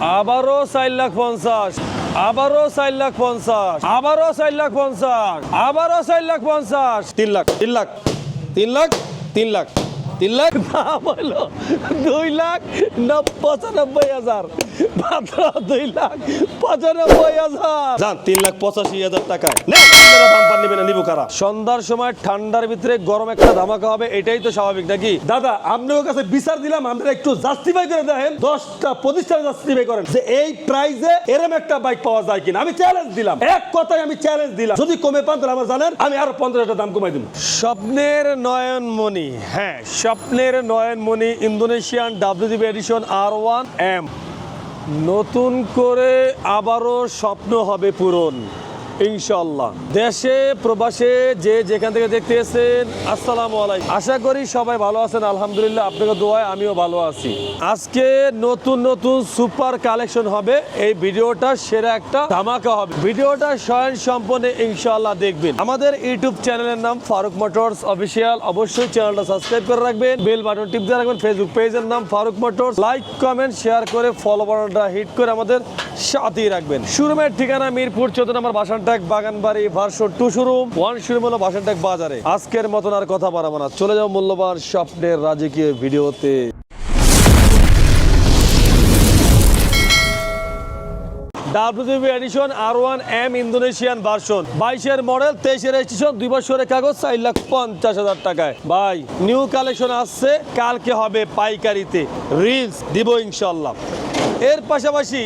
আবারও চার লাখ পঞ্চাশ। আবারও চার লাখ পঞ্চাশ। আবারও চার লাখ পঞ্চাশ। আবারও চার লাখ পঞ্চাশ। তিন লাখ তিন লাখ তিন লাখ তিন লাখ তিন লাখ। দুই লাখ নব- পঁচানব্বই হাজার। মাত্র দুই লাখ পঁচানব্বই হাজার। যান তিন লাখ পঁচাশি হাজার টাকায়। নে, আপনারা দাম পান নিবেন না, নিবো কারা? সন্ধ্যার সময় ঠান্ডার ভিতরে গরম একটা ধামাকা হবে এটাই তো স্বাভাবিক নাকি? দাদা আপনার কাছে বিচার দিলাম আপনারা একটু জাস্টিফাই করে দেখেন দশটা প্রতিষ্ঠান জাস্টিফাই করেন যে এই প্রাইসে এরম একটা বাইক পাওয়া যায় কিনা। আমি চ্যালেঞ্জ দিলাম। এক কথায় আমি চ্যালেঞ্জ দিলাম। যদি কমে পান তাহলে আমার জানেন আমি আরও পঞ্চাশ হাজার দাম কমাই দিব। স্বপ্নের নয়নমণি হ্যাঁ স্বপ্নের নয়নমণি Indonesian WGB edition R one M নতুন করে আবারও স্বপ্ন হবে পূরণ। ইনশাল্লাহ দেশে, প্রবাসে যে যেখান থেকে দেখতে এসেছেন, আসসালামু আলাইকুম। আশা করি সবাই ভালো আছেন, আলহামদুলিল্লাহ আপনাকে দোয়ায় আমিও ভালো আছি। আজকে নতুন নতুন সুপার কালেকশন হবে। এই ভিডিওটা সেরা একটা ধামাকা হবে। ভিডিওটা স্বয়ং সম্পূর্ণ ইনশাল্লাহ দেখবেন। আমাদের ইউটিউব চ্যানেলের নাম ফারুক মোটরস অফিসিয়াল। অবশ্যই চ্যানেলটা সাবস্ক্রাইব করে রাখবেন। বেল বাটন টিপ দিয়ে রাখবেন। ফেসবুক পেজের নাম Faruk motors. Like comment share করে ফলো বাটনটা হিট করে আমাদের সাথেই রাখবেন। শোরুমের ঠিকানা মিরপুর, চোদ্দ নম্বর Bashantek Baganbari version two showroom one showroom হলো বাসানটাক বাজারে। আজকের মতন আর কথা বাড়াবো না। চলে যাও মূল্যবান স্বপ্নের রাজকীয় ভিডিওতে। Edition R one M Indonesian version বাইশের মডেল তেইশের দুই বছরের কাগজ, চার লাখ পঞ্চাশ হাজার টাকায়। ভাই নিউ কালেকশন আসছে, কালকে হবে পাইকারিতে। রিলস দিব ইনশাল্লাহ এর পাশাপাশি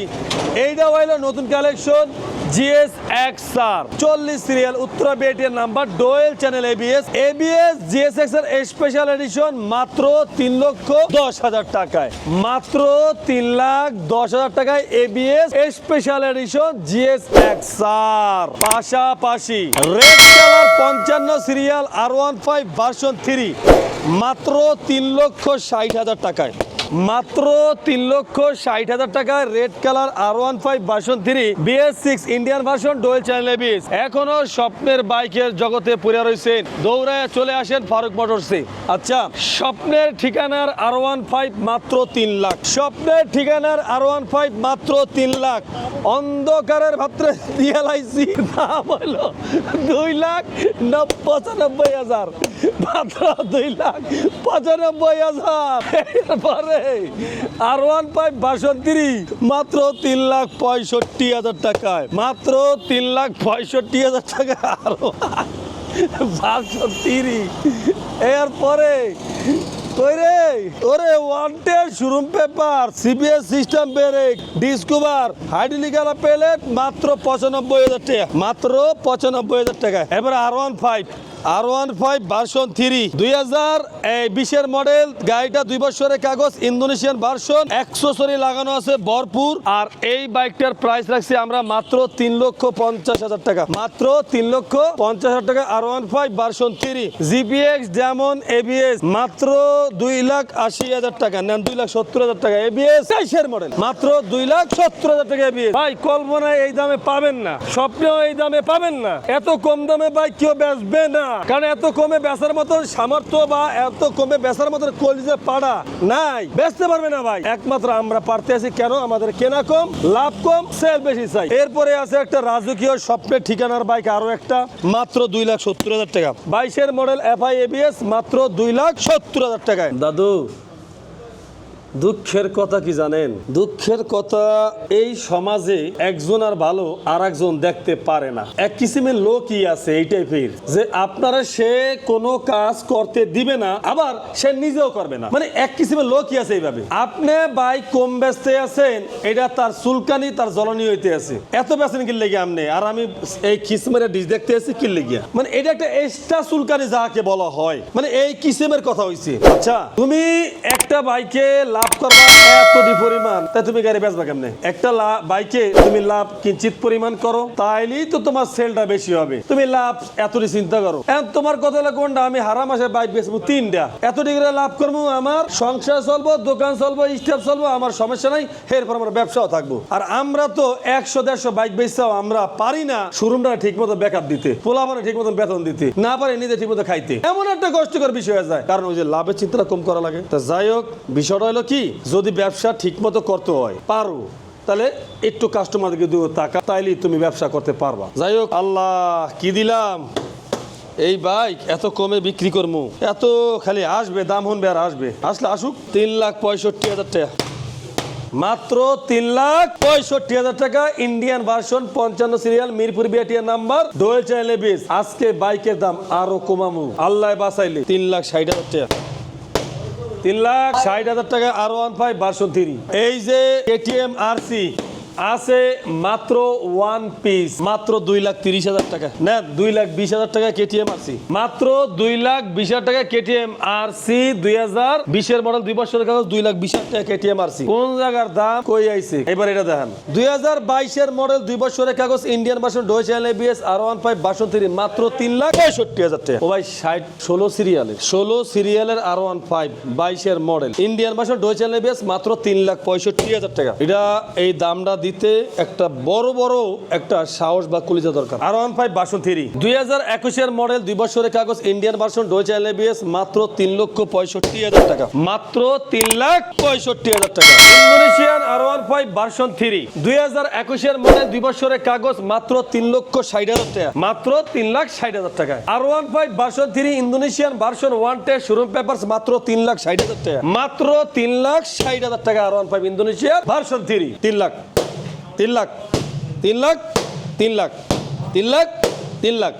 এইটা হইল নতুন কালেকশন জিএস এক্স আর চল্লিশ serial Uttara বিএটির number dual channel ABS ABS GS এক্সের স্পেশাল এডিশন মাত্র তিন লক্ষ দশ হাজার টাকায়। মাত্র তিন লাখ দশ হাজার টাকায় ABS special edition GS X R পাশাপাশি রেড কালার পঞ্চান্ন serial R one five version three মাত্র তিন লক্ষ ষাট হাজার টাকায়। মাত্র তিন লক্ষ ষাট হাজার টাকায় red colour R one five version three BS six Indian version dual channel BS এখনও স্বপ্নের বাইকের জগতে পড়ে রয়েছেন দৌড়ায় চলে আসেন ফারুক মোটরসে। আচ্ছা স্বপ্নের ঠিকানার আর ওয়ান ফাইভ মাত্র তিন লাখ। স্বপ্নের ঠিকানার আর ওয়ান ফাইভ মাত্র তিন লাখ। অন্ধকারের ভাত্রে রিয়েলাইসি দাম হলো দুই লাখ নব- পঁচানব্বই হাজার। মাত্র দুই লাখ পঁচানব্বই হাজার। এরপরে আর ওয়ান ফাইভ বাষট্টি, মাত্র তিন লাখ পঁয়ষট্টি হাজার টাকায়। মাত্র তিন লাখ পঁয়ষট্টি হাজার টাকা আরও বাষট্টি। এরপরে কইরে, ওরে wanted showroom paper CBS system brake discover হাইড্রোলিকালা প্যালেট মাত্র পঁচানব্বই হাজার টাকা, মাত্র পঁচানব্বই হাজার টাকা এবার R one five R one five version three দুই হাজার বিশের মডেল গাড়িটা দুই বছরের কাগজ ইন্দোনেশিয়ান ভার্সন একশোসরি লাগানো আছে, ভরপুর। আর এই বাইকটার প্রাইস রাখছি আমরা মাত্র তিন লক্ষ পঞ্চাশ হাজার টাকা। মাত্র তিন লক্ষ পঞ্চাশ হাজার টাকা R one five version three GPX যেমন এবিএস মাত্র দুই লাখ আশি হাজার টাকা। নেন, দুই লাখ সত্তর হাজার টাকা। এবিএস তেইশের মডেল মাত্র দুই লাখ সত্তর হাজার টাকা এবিএস ভাই, কল্পনায় এই দামে পাবেন না। স্বপ্নেও এই দামে পাবেন না। এত কম দামে বাইক কেউ বেচবে না। কারণ এত কমে বেচার মতন সামর্থ্য বা এত কমে বেচার মতন কলিজে পাড়া নাই। বেচতে পারবে না ভাই। একমাত্র আমরা পারতে আছি। কেন? আমাদের কেনা কম, লাভ কম সেল বেশি চাই। এরপরে আছে একটা রাজকীয় স্বপ্নের ঠিকানার বাইক আরও একটা। মাত্র দুই লাখ সত্তর হাজার টাকা। বাইশের মডেল এফআই এবিএস মাত্র দুই লাখ সত্তর হাজার টাকায়। দাদু দুঃখের কথা কি জানেন? দুঃখের কথা এই সমাজে একজন আর ভালো আর একজন দেখতে পারে না। এক কিসিমের লোকই আছে এই টাইপের যে আপনারা সে কোনো কাজ করতে দিবে না, আবার সে নিজেও করবে না। মানে এক কিসিমের লোকই আছে এইভাবে। আপনি বাইক কম ব্যস্ত আছেন, এটা তার চুলকানি, তার জ্বলনি হইতে আছে। এত বেছেন কি লেগে আপনি? আর আমি এই কিসিমের ডিস দেখতে আছি কি লেগিয়া মানে এটা একটা এক্সট্রা চুলকানি যাকে বলা হয়। মানে এই কিসিমের কথা হইছে। আচ্ছা তুমি একটা বাইকে লাভ করবা এতটি পরিমাণ। তাই তুমি গাড়ি বেচবা কেমনে? একটা বাইকে তুমি লাভ কিঞ্চিত পরিমাণ করো, তাইলেই তো তোমার সেলটা বেশি হবে। তুমি লাভ এতটি চিন্তা করো। তোমার কথা হলো কোনটা? আমি হারা মাসে বাইক বেচবো তিনটা। এতটি করে লাভ করব আমার, সংসার চলবো, দোকান চলবো, স্টাফ চলবো, আমার সমস্যা নাই, এরপর আমার ব্যবসাও থাকব। আর আমরা তো একশো, দেড়শো বাইক বেচতেও আমরা পারি না শোরুমটা ঠিক মতো ব্যাকআপ দিতে, পোলাপানে ঠিক মতো বেতন দিতে, না পারে নিজে ঠিক মতো খাইতে। এমন একটা কষ্টকর বিষয় হয়ে যায়। কারণ ওই যে লাভের চিন্তাটা কম করা লাগে। তা যাই হোক, বিষয়টা হলো কি? যদি ব্যবসা ঠিক মতো করতে হয়, পারো। তাহলে একটু কাস্টমারকে দিও টাকা, তাইলেই তুমি ব্যবসা করতে পারবা। যাই হোক, আল্লাহ, কি দিলাম? এই বাইক এত কমে বিক্রি করব এত খালি আসবে, দাম হনবে আর আসবে। আসলে আসুক, তিন লাখ পঁয়ষট্টি হাজার টাকা। মাত্র তিন লাখ পঁয়ষট্টি হাজার টাকা ইন্ডিয়ান ভার্সন পঞ্চান্ন সিরিয়াল মিরপুর বিয়াটিয়া নাম্বার ডোয়েল চ্যানেলে আজকে বাইকের দাম আরও কমামু। আল্লাহ বাঁচাইলে। তিন লাখ ষাট হাজার টাকা। তিন লাখ ষাট হাজার টাকা আর ওয়ান ফাইভ ভার্সন এই যে এটিএম আরসি আছে মাত্র ওয়ান পিস মাত্র দুই লাখ তিরিশ হাজার টাকা। না দুই লাখ বিশ হাজার টাকা কেটিএম আরসি মাত্র দুই লাখ বিশ হাজার টাকা কেটিএম আরসি দুই হাজার বিশের মডেল দুই বছরের কাগজ, দুই লাখ বিশ হাজার টাকা কেটিএম আরসি কোন জায়গার দাম কই আইছে? এবার এটা দেখেন। দুই হাজার বাইশের মডেল দুই বছরের কাগজ Indian version dual ABS R one five version three মাত্র তিন লাখ পঁয়ষট্টি হাজার টাকা। ও ভাই, ষাট, ষোলো সিরিয়ালের ষোলো সিরিয়ালের আর ওয়ান ফাইভ বাইশের model Indian version dual ABS মাত্র তিন লাখ পঁয়ষট্টি হাজার টাকা। এটা এই দামটা দিতে একটা বড় বড় একটা সাহস বা কলিজা দরকার। R one five version three. দুই হাজার একুশের মডেল দুই বছরের কাগজ ইন্ডিয়ান ভার্সন ডোয়েচ এবিএস মাত্র তিন লক্ষ পঁয়ষট্টি হাজার টাকা। মাত্র তিন লাখ পঁয়ষট্টি হাজার টাকা। Indonesian R one five version three. দুই হাজার একুশের মডেল দুই বছরের কাগজ মাত্র তিন লক্ষ ষাট হাজার টাকা। মাত্র তিন লাখ ষাট হাজার টাকা। R one five version three Indonesian version one টে শোরুম পেপার মাত্র তিন লাখ ষাট হাজার টাকা। মাত্র তিন লাখ ষাট হাজার টাকা R one five Indonesian version three. তিন লাখ। তিন লাখ তিন লাখ তিন লাখ তিন লাখ তিন লাখ।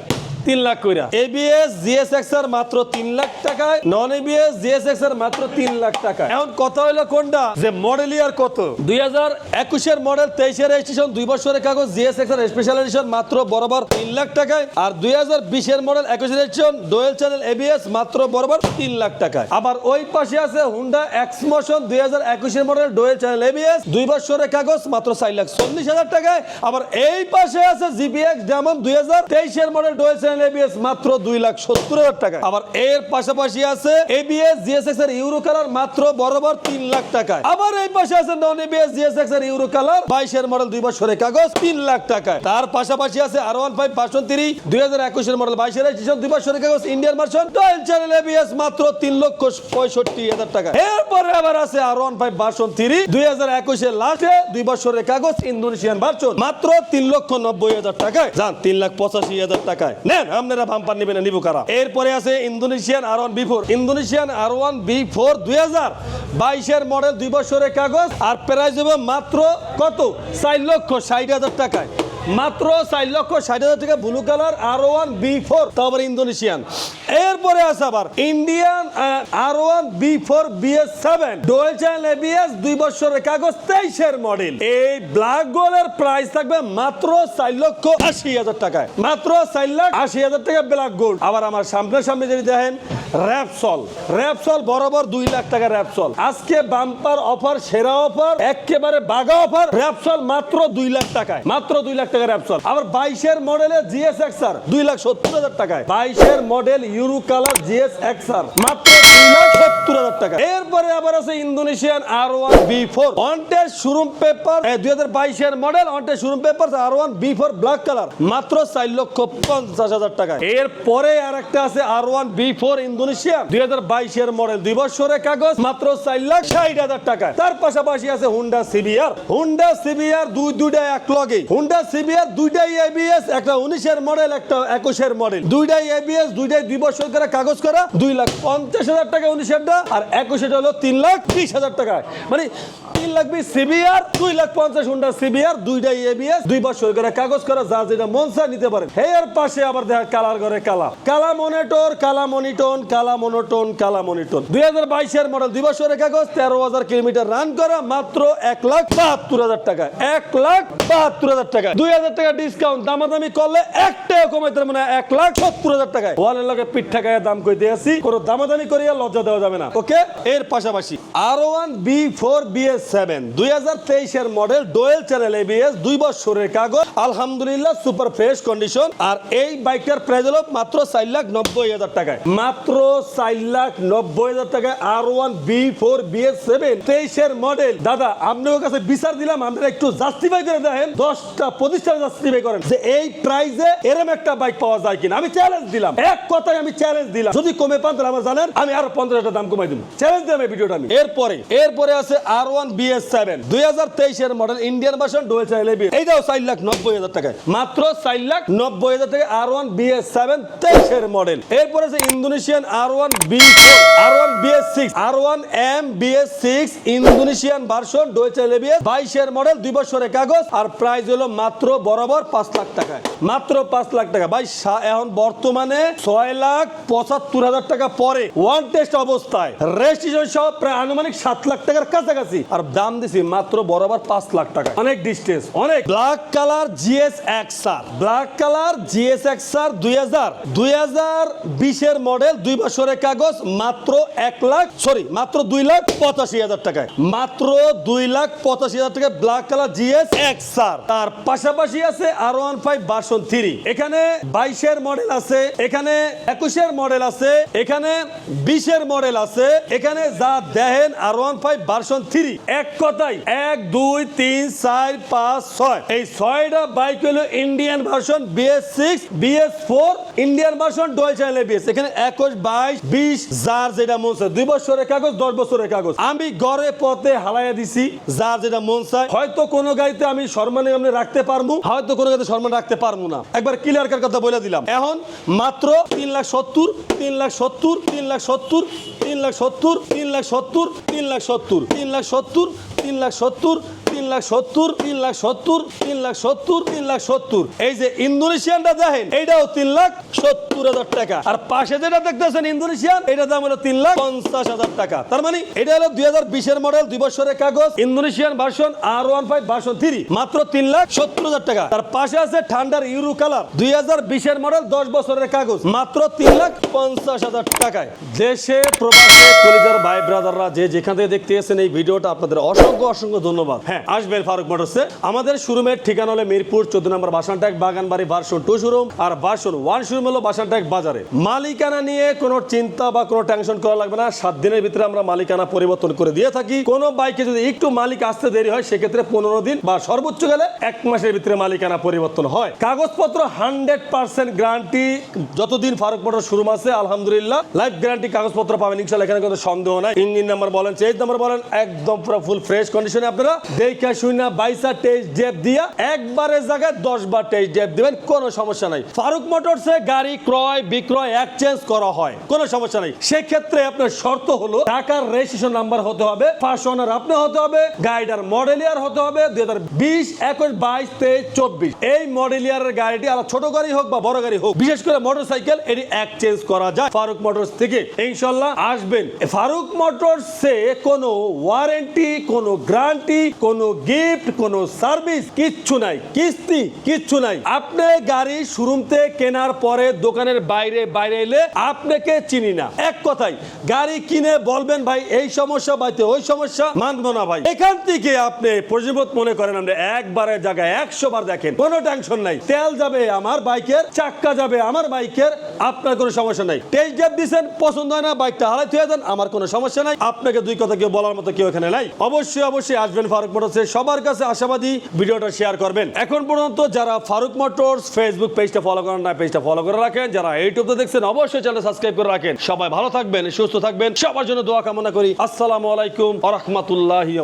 তিন লাখ কইরা। এবিএস জিএসএক্স এর মাত্র তিন লাখ টাকায় নন এবিএস জিএসএক্স এর মাত্র তিন লাখ টাকা এখন কথা হলো কোনটা? যে মডেল ইয়ার কত? দুই হাজার একুশের মডেল তেইশের রেজিস্ট্রেশন দুই বছরের কাগজ জিএসএক্স এর স্পেশাল এডিশন মাত্র বরাবর তিন লাখ টাকায়। আর দুই হাজার বিশের মডেল একুশের রেজিস্ট্রেশন ডোয়েল চ্যানেল এবিএস মাত্র বরাবর তিন লাখ টাকায়। আবার ওই পাশে আছে হুন্ডা এক্সমোশন দুই হাজার একুশের মডেল ডোয়েল চ্যানেল এবিএস দুই বছরের কাগজ মাত্র চার লাখ চল্লিশ হাজার টাকায়। আবার এই পাশে আছে জিপিএক্স ডায়মন্ড দুই হাজার তেইশের মডেল ডোয়েল চ্যানেল এবিএস মাত্র দুই লাখ সত্তর হাজার টাকা। আবার এর পাশাপাশি আছে এবিএস জিএসএক্স এর ইউরো কালার মাত্র বরাবর তিন লাখ টাকায় আবার এই পাশে আছে নন এবিএস জিএসএক্স এর ইউরো কালার বাইশের মডেল দুই বছরের কাগজ তিন লাখ টাকায় তার পাশাপাশি আছে R one five version three দুই হাজার একুশের মডেল বাইশের দুই বছরের কাগজ Indian version dual channel ABS মাত্র তিন লক্ষ পঁয়ষট্টি হাজার টাকা। এরপরে আবার আছে R one five version three দুই হাজার একুশের লাস্টে দুই বছরের কাগজ ইন্দোনেশিয়ান ভার্সন মাত্র তিন লক্ষ নব্বই হাজার টাকায়। যান, তিন লাখ পঁচাশি হাজার টাকায়। নেন আপনারা বাম্পার নেবেন না, নিবু কারা? এরপরে আছে Indonesian R one B four Indonesian R one B four দুই হাজার বাইশের মডেল দুই বছরের কাগজ আর প্রাইস হবে মাত্র কত? চার লক্ষ ষাট হাজার টাকায়। মাত্র চার লক্ষ ষাট হাজার টাকা blue colour R one B four তারপর ইন্দোনেশিয়ান। এরপরে আছে আবার Indian R one B four BS seven dual channel ABS দুই বছরের কাগজ, তেইশের মডেল এই ব্ল্যাক গোলের প্রাইস থাকবে মাত্র চার লক্ষ আশি হাজার টাকায়। মাত্র চার লাখ আশি হাজার টাকা ব্ল্যাক গোল্ড আবার আমার সামনে সামনে যদি দেখেন র্যাপসল র্যাপসল বরাবর দুই লাখ টাকা র্যাপসল আজকে বাম্পার অফার সেরা অফার একেবারে বাগা অফার র্যাপসল মাত্র দুই লাখ টাকায়। মাত্র দুই লাখ টাকা র্যাপসল আবার বাইশের মডেলের জিএস এক্সার দুই লাখ সত্তর হাজার টাকায়। বাইশের model euro colour GS XR মাত্র দুই লাখ সত্তর হাজার টাকা এরপরে আবার আছে Indonesian R one B four অনটের showroom paper দুই হাজার বাইশের model অনটের showroom paper R one B four black colour মাত্র চার লক্ষ পঞ্চাশ হাজার টাকা এরপরে আর একটা আছে R one B four Indonesian দুই হাজার বাইশের মডেল দুই বছরের কাগজ, মাত্র চার লাখ ষাট হাজার টাকা তার পাশাপাশি আছে হুন্ডা সিবিআর হুন্ডা সিবিআর দুই, দুইটা এক লগে। হুন্ডা সিবিআর দুইটাই এবিএস, একটা উনিশের মডেল একটা একুশের মডেল দুইটাই এবিএস, দুইটাই দুই বছর করে, কাগজ করা, দুই লাখ পঞ্চাশ হাজার টাকা উনিশেরটা, আর একুশেটা হলো তিন লাখ ত্রিশ হাজার টাকা মানে তিন লাখ বিশ সিবিআর দুই লাখ পঞ্চাশ হুন্ডা সিবিআর দুইটাই এবিএস দুই বছর করে কাগজ করা, যা যেটা মন চায় নিতে পারেন। এর পাশে আবার দেখা কালার করে কালা। কালা মনিটর, কালা মনিটন, কালা মনোটন, কালা মনিটন। দুই হাজার বাইশের মডেল দুই বছরের কাগজ, তেরো হাজার কিলোমিটার রান করা, মাত্র এক লাখ বাহাত্তর হাজার টাকা। এক লাখ বাহাত্তর হাজার টাকা। দুই হাজার টাকা ডিসকাউন্ট দামাদামি করলে এক টাকা কমাইতে মানে এক লাখ সত্তর হাজার টাকায়। ওয়ালের লগে পিঠ ঠাকায় দাম কই দিয়েছি, কোনো দামাদামি করিয়া লজ্জা দেওয়া যাবে না। ওকে? এর পাশাপাশি R one B four BS seven দুই হাজার তেইশের মডেল ডোয়েল চ্যানেল এবিএস দুই বছরের কাগজ, আলহামদুলিল্লাহ সুপার ফ্রেশ কন্ডিশন আর এই বাইকটার প্রাইস হলো মাত্র চার লাখ নব্বই হাজার টাকায়। মাত্র চার লাখ নব্বই হাজার টাকায় R one B four BS seven তেইশের মডেল দাদা, আপনার কাছে বিচার দিলাম, আপনারা একটু জাস্টিফাই করে দেখেন, দশটা প্রতিষ্ঠান জাস্টিফাই করেন যে এই প্রাইসে এরম একটা বাইক পাওয়া যায় কিনা। আমি চ্যালেঞ্জ দিলাম। এক কথায় আমি চ্যালেঞ্জ দিলাম। যদি কমে পান তাহলে আমার জানেন, আমি আরও পঞ্চাশ দাম কমাই দিব। চ্যালেঞ্জ দিলাম এই ভিডিওটা আমি। এরপরে এরপরে আছে আর ওয়ান কাগজ, আর প্রাইস হলো মাত্র বরাবর পাঁচ লাখ টাকায়। মাত্র পাঁচ লাখ টাকা। ভাই এখন বর্তমানে ছয় লাখ পঁচাত্তর হাজার টাকা পরে। ওয়ান টেস্ট অবস্থায়। রেজিস্ট্রেশন সহ প্রায় আনুমানিক সাত লাখ টাকার কাছাকাছি। আর দাম দিছি মাত্র বরাবর পাঁচ লাখ টাকা। অনেক ডিস্টেন্স অনেক। Black colour GS X R black colour GS X R দুই হাজার। দুই হাজার বিশের মডেল দুই বছরের কাগজ, মাত্র এক লাখ সরি মাত্র দুই লাখ পঁচাশি হাজার টাকায়। মাত্র দুই লাখ পঁচাশি হাজার টাকায় ব্ল্যাক কালার জিএস এক্সার তার পাশাপাশি আছে R one five version three এখানে বাইশের মডেল আছে, এখানে একুশের মডেল আছে, এখানে বিশের মডেল আছে, এখানে যা দেখেন R one five version three এক কথাই, এক, দুই, তিন, চার, পাঁচ, ছয়। এই ছয়টা বাইক হলো Indian version BS six BS four Indian version dual channel BS এখানে একুশ, বাইশ, বিশ, যার যেটা মন চায়। দুই বছরের কাগজ, দশ বছরের কাগজ। আমি গড়ে পথে হালাইয়া দিছি, যার যেটা মন চায়। হয়তো কোনো গাড়িতে আমি সম্মানে আমি রাখতে পারব হয়তো কোনো গাড়িতে সম্মান রাখতে পারব না। একবার ক্লিয়ার কথা বলে দিলাম। এখন মাত্র তিন লাখ সত্তর, তিন লাখ সত্তর, তিন লাখ সত্তর তিন লাখ সত্তর তিন লাখ সত্তর তিন লাখ সত্তর তিন লাখ সত্তর তিন লাখ সত্তর তিন লাখ সত্তর তিন লাখ সত্তর তিন লাখ সত্তর তিন লাখ সত্তর এই যে ইন্দোনেশিয়ানটা দেখেন এইটাও তিন লাখ সত্তর হাজার টাকা। আর পাশে যেটা দেখতেছেন ইন্দোনেশিয়ান এটা দাম হলো তিন লাখ পঞ্চাশ হাজার টাকা। তার মানে এটা হলো দুই হাজার বিশের মডেল দুই বছরের কাগজ, Indonesian version R one five version three মাত্র তিন লাখ সত্তর হাজার টাকা। তার পাশে আছে ঠান্ডার ইউরো কালার, দুই হাজার বিশের মডেল দশ বছরের কাগজ, মাত্র তিন লাখ পঞ্চাশ হাজার টাকায়। দেশে, প্রবাসে, কলিজার ভাই ব্রাদাররা যে যেখান থেকে দেখতে এসেছেন এই ভিডিওটা আপনাদের অসংখ্য অসংখ্য ধন্যবাদ। হ্যাঁ আসবেন ফারুক মোটরসে আমাদের শোরুমের ঠিকানা হলো মিরপুর, চোদ্দ নম্বর বাসানটাক বাগানবাড়ি ভার্সন টু শোরুম আর ভার্সন ওয়ান শোরুম হলো বাসানটাক বাজারে। মালিকানা নিয়ে কোনো চিন্তা বা কোনো টেনশন করা লাগবে না। সাত দিনের ভিতরে আমরা মালিকানা পরিবর্তন করে দিয়ে থাকি। কোনো বাইকে যদি একটু মালিক আসতে দেরি হয়, সেক্ষেত্রে পনেরো দিন বা সর্বোচ্চ গেলে এক মাসের ভিতরে মালিকানা পরিবর্তন হয়। কাগজপত্র হান্ড্রেড পার্সেন্ট গ্যারান্টি যতদিন ফারুক মোটর শুরু আছে, আলহামদুলিল্লাহ লাইফ গ্যারান্টি কাগজপত্র পাবেন। ইনশাল্লাহ এখানে কোনো সন্দেহ নাই। ইঞ্জিন নাম্বার বলেন চেঞ্জ নাম্বার বলেন, একদম পুরো ফুল ফ্রেশ কন্ডিশনে আপনারা দেখে শুনে বাইসা টেস্ট ডেপ দিয়া একবারের জায়গায় দশ বার টেস্ট ডেপ দিবেন, কোনো সমস্যা নাই। ফারুক মোটরসে গাড়ি ক্রয় বিক্রয় এক্সচেঞ্জ করা হয়। কোনো সমস্যা নাই। সেক্ষেত্রে আপনার শর্ত হলো টাকার রেজিস্ট্রেশন নাম্বার হতে হবে ফার্স্ট ওনার আপনি হতে হবে গাড়িটার মডেল ইয়ার হতে হবে, দুই হাজার বিশ, একুশ, বাইশ, তেইশ, চব্বিশ। এই মডেল ইয়ারের গাড়িটি আর ছোট গাড়ি হোক বা বড় গাড়ি হোক, বিশেষ করে মোটর সাইকেল এটি এক্সচেঞ্জ করা যায় ফারুক মোটরস থেকে। ইনশাল্লাহ আসবেন। ফারুক মোটরসে কোনো ওয়ারেন্টি কোনো গ্যারান্টি কোনো গিফট কোনো সার্ভিস কিচ্ছু নাই। কিস্তি কিচ্ছু নাই। আপনি গাড়ি শোরুমতে কেনার পরে দোকানের বাইরে বাইরে এলে আপনাকে চিনি না। এক কথাই গাড়ি কিনে বলবেন, ভাই, এই সমস্যা বাইতে ওই সমস্যা, মানবো না, ভাই। এখান থেকে আপনি প্রতিবোধ মনে করেন, আমরা একবারের জায়গায় একশো বার দেখেন, কোনো টেনশন নাই। তেল যাবে আমার বাইকের, চাক্কা যাবে আমার বাইকের, আপনার কোনো সমস্যা নাই। টেস্ট ড্রাইভ দিচ্ছেন পছন্দ হয় না, বাইকটা হারাই থুয়ে দেন, আমার কোনো সমস্যা নাই। আপনাকে দুই কথা কেউ বলার মতো কেউ এখানে নাই। অবশ্যই অবশ্যই আসবেন ফারুক মোটরসে সবার কাছে আশাবাদী ভিডিওটা শেয়ার করবেন। এখন পর্যন্ত যারা ফারুক মোটরস ফেসবুক পেজটা ফলো করেন না পেজটা ফলো করে রাখেন। যারা তো দেখছেন, অবশ্যই চ্যানেল সাবস্ক্রাইব করে রাখেন। সবাই ভালো থাকবেন, সুস্থ থাকবেন। সবার জন্য দোয়া কামনা করি। আসসালামু আলাইকুম আ রহমতুল্লাহি